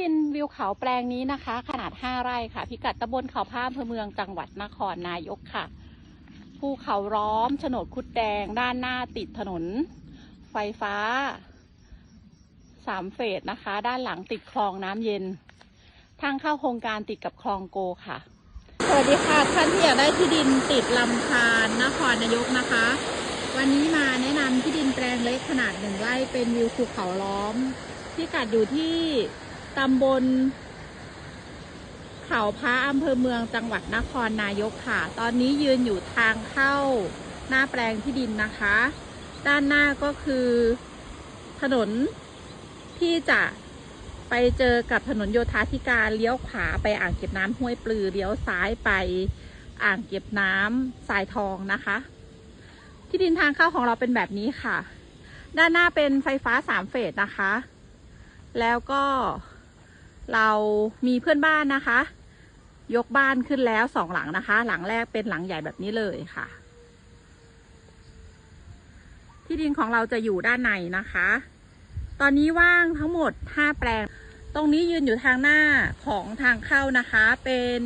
ดินวิวเขาแปลงนี้นะคะ ขนาด 5 ไร่ค่ะ พิกัดตำบลเขาพาอำเภอเมืองจังหวัดนครนายกค่ะ ภูเขาล้อมโฉนดคุดแดง ด้านหน้าติดถนน ไฟฟ้าสามเฟสนะคะ ด้านหลังติดคลองน้ำเย็น ทางเข้าโครงการติดกับคลองโกค่ะ สวัสดีค่ะ ท่านที่อยากได้ที่ดินติดลำธารนครนายกนะคะ วันนี้มาแนะนำที่ดินแปลงเล็กขนาดหนึ่งไร่เป็นวิวภูเขาล้อมที่กัดอยู่ที่ ตำบล เขาพระอำเภอเมืองจังหวัดนครนายกค่ะ ตอนนี้ยืนอยู่ทางเข้าหน้าแปลงที่ดินนะคะ ด้านหน้าก็คือถนนที่จะไปเจอกับถนนโยธาธิการเลี้ยวขวาไปอ่างเก็บน้ำห้วยปลือเลี้ยวซ้ายไปอ่างเก็บน้ำทรายทองนะคะ ที่ดินทางเข้าของเราเป็นแบบนี้ค่ะ ด้านหน้าเป็นไฟฟ้าสามเฟสนะคะ แล้วก็ เรามีเพื่อนบ้านนะคะ ยกบ้านขึ้นแล้วสองหลังนะคะ หลังแรกเป็นหลังใหญ่แบบนี้เลยค่ะ ที่ดินของเราจะอยู่ด้านในนะคะ ตอนนี้ว่างทั้งหมด5แปลง ตรงนี้ยืนอยู่ทางหน้าของทางเข้านะคะ เป็น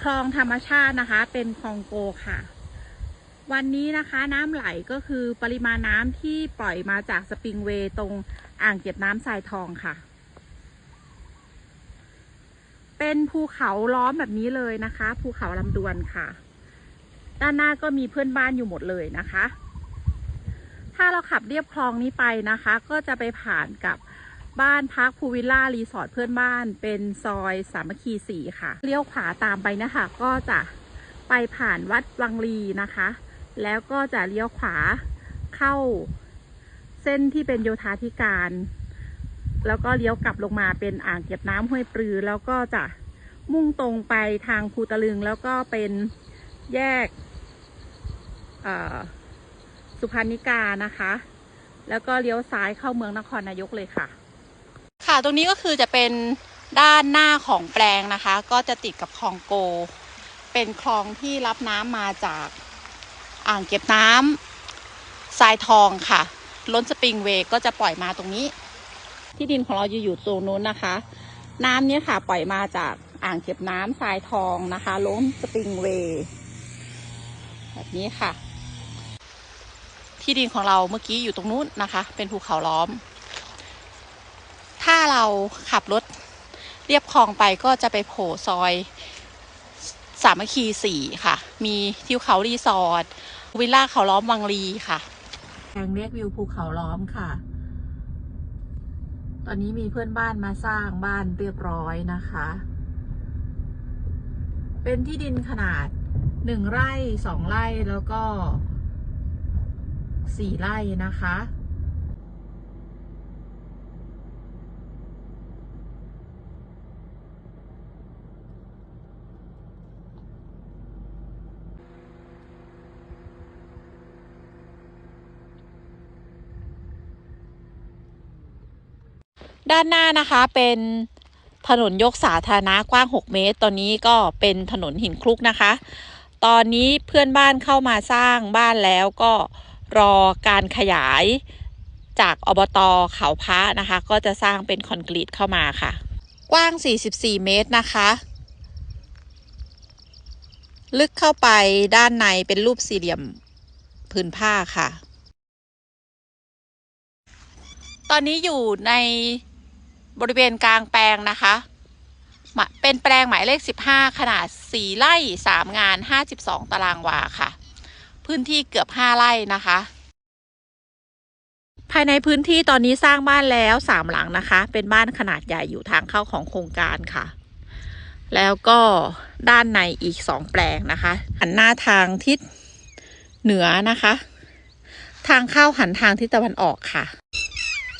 คลองธรรมชาตินะคะ เป็นคลองโกค่ะวันนี้นะคะน้ำไหลก็คือปริมาณน้ำที่ปล่อยมาจากสปริงเวย์ตรงอ่างเก็บน้ำทรายทองค่ะ เป็นภูเขาล้อมแบบนี้เลยนะคะ ภูเขาลำดวนค่ะ ด้านหน้าก็มีเพื่อนบ้านอยู่หมดเลยนะคะ ถ้าเราขับเรียบคลองนี้ไปนะคะ ก็จะไปผ่านกับบ้านพักภูวิลล่ารีสอร์ทเพื่อนบ้าน เป็นซอยสามัคคีสีค่ะ เลี้ยวขวาตามไปนะคะ ก็จะไปผ่านวัดวังลีนะคะ แล้วก็จะเลี้ยวขวาเข้าเส้นที่เป็นโยธาธิการ แล้วก็เลี้ยวกลับลงมาเป็นอ่างเก็บน้ำห้วยปลือ แล้วก็จะมุ่งตรงไปทางภูตะลึง แล้วก็เป็นแยกสุพรรณิกานะคะ แล้วก็เลี้ยวซ้ายเข้าเมืองนครนายกเลยค่ะ ค่ะตรงนี้ก็คือจะเป็นด้านหน้าของแปลงนะคะ ก็จะติดกับคลองโก เป็นคลองที่รับน้ำมาจากอ่างเก็บน้ำทรายทองค่ะ ล้นสปริงเวย์ก็จะปล่อยมาตรงนี้ ที่ดินของเราจะอยู่ตรงนู้นนะคะ น้ำเนี้ยค่ะปล่อยมาจากอ่างเก็บน้ำทรายทองนะคะ ล้นสปริงเวย์แบบนี้ค่ะ ที่ดินของเราเมื่อกี้อยู่ตรงนู้นนะคะ เป็นภูเขาล้อม ถ้าเราขับรถเรียบคลองไปก็จะไปโผล่ซอย สามัคคีสี่ค่ะ มีทิวเขารีสอร์ทวิลล่าเขาล้อมวังลีค่ะแปลงเรียกวิวภูเขาล้อมค่ะ ตอนนี้มีเพื่อนบ้านมาสร้างบ้านเรียบร้อยนะคะ เป็นที่ดินขนาดหนึ่งไร่สองไร่แล้วก็สี่ไร่นะคะ ด้านหน้านะคะเป็นถนนยกสาธารณะกว้าง 6 เมตร ตอนนี้ก็เป็นถนนหินคลุกนะคะ ตอนนี้เพื่อนบ้านเข้ามาสร้างบ้านแล้วก็รอการขยายจากอบตเขาพระนะคะ ก็จะสร้างเป็นคอนกรีตเข้ามาค่ะ กว้าง 44 เมตรนะคะ ลึกเข้าไปด้านในเป็นรูปสี่เหลี่ยมผืนผ้าค่ะ ตอนนี้อยู่ใน บริเวณกลางแปลงนะคะเป็นแปลงหมายเลข 15 ขนาด 4 ไร่ 3 งาน 52 ตารางวาค่ะ พื้นที่เกือบ 5 ไร่นะคะ ภายในพื้นที่ตอนนี้สร้างบ้านแล้ว 3 หลังนะคะ เป็นบ้านขนาดใหญ่อยู่ทางเข้าของโครงการค่ะ แล้วก็ด้านในอีก 2 แปลงนะคะ หันหน้าทางทิศเหนือนะคะ ทางเข้าหันทางทิศตะวันออกค่ะ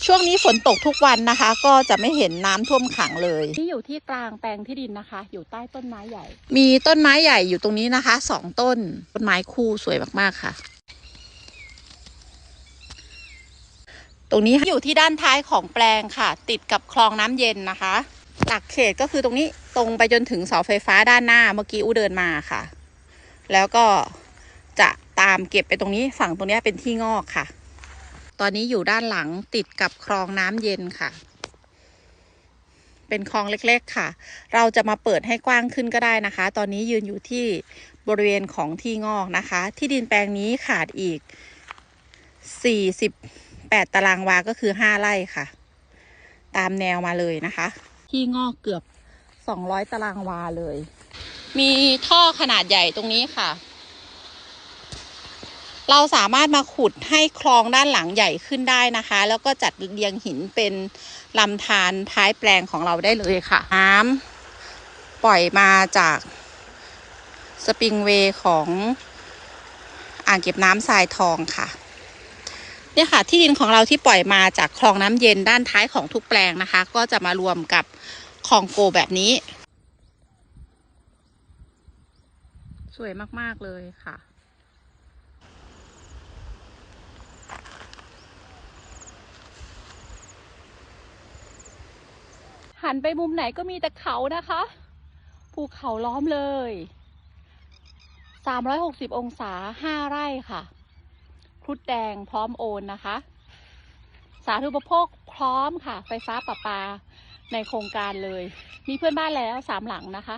ช่วงนี้ฝนตกทุกวันนะคะ ก็จะไม่เห็นน้ำท่วมขังเลยที่อยู่ที่กลางแปลงที่ดินนะคะ อยู่ใต้ต้นไม้ใหญ่ มีต้นไม้ใหญ่อยู่ตรงนี้นะคะสองต้นต้นไม้คู่สวยมากๆค่ะ ตรงนี้อยู่ที่ด้านท้ายของแปลงค่ะ ติดกับคลองน้ำเย็นนะคะ หลักเขตก็คือตรงนี้ตรงไปจนถึงเสาไฟฟ้าด้านหน้าเมื่อกี้อู้เดินมาค่ะ แล้วก็จะตามเก็บไปตรงนี้ฝั่งตรงนี้เป็นที่งอกค่ะ ตอนนี้อยู่ด้านหลังติดกับคลองน้ำเย็นค่ะ เป็นคลองเล็กๆค่ะ เราจะมาเปิดให้กว้างขึ้นก็ได้นะคะ ตอนนี้ยืนอยู่ที่บริเวณของที่งอกนะคะ ที่ดินแปลงนี้ขาดอีก 48 ตารางวาก็คือ 5 ไร่ค่ะ ตามแนวมาเลยนะคะ ที่งอกเกือบ 200 ตารางวาเลย มีท่อขนาดใหญ่ตรงนี้ค่ะ เราสามารถมาขุดให้คลองด้านหลังใหญ่ขึ้นได้นะคะ แล้วก็จัดเรียงหินเป็นลำธารท้ายแปลงของเราได้เลยค่ะ น้ำปล่อยมาจากสปริงเวย์ของอ่างเก็บน้ำทรายทองค่ะเนี่ยค่ะ ที่ดินของเราที่ปล่อยมาจากคลองน้ำเย็นด้านท้ายของทุกแปลงนะคะ ก็จะมารวมกับคลองโกแบบนี้ สวยมาก ๆ เลยค่ะ หันไปมุมไหนก็มีแต่เขานะคะ ภูเขาล้อมเลย 360 องศา 5 ไร่ค่ะครุฑแดงพร้อมโอนนะคะ สาธุปโภคพร้อมค่ะ ไฟฟ้าประปาในโครงการเลย มีเพื่อนบ้านแล้วสามหลังนะคะ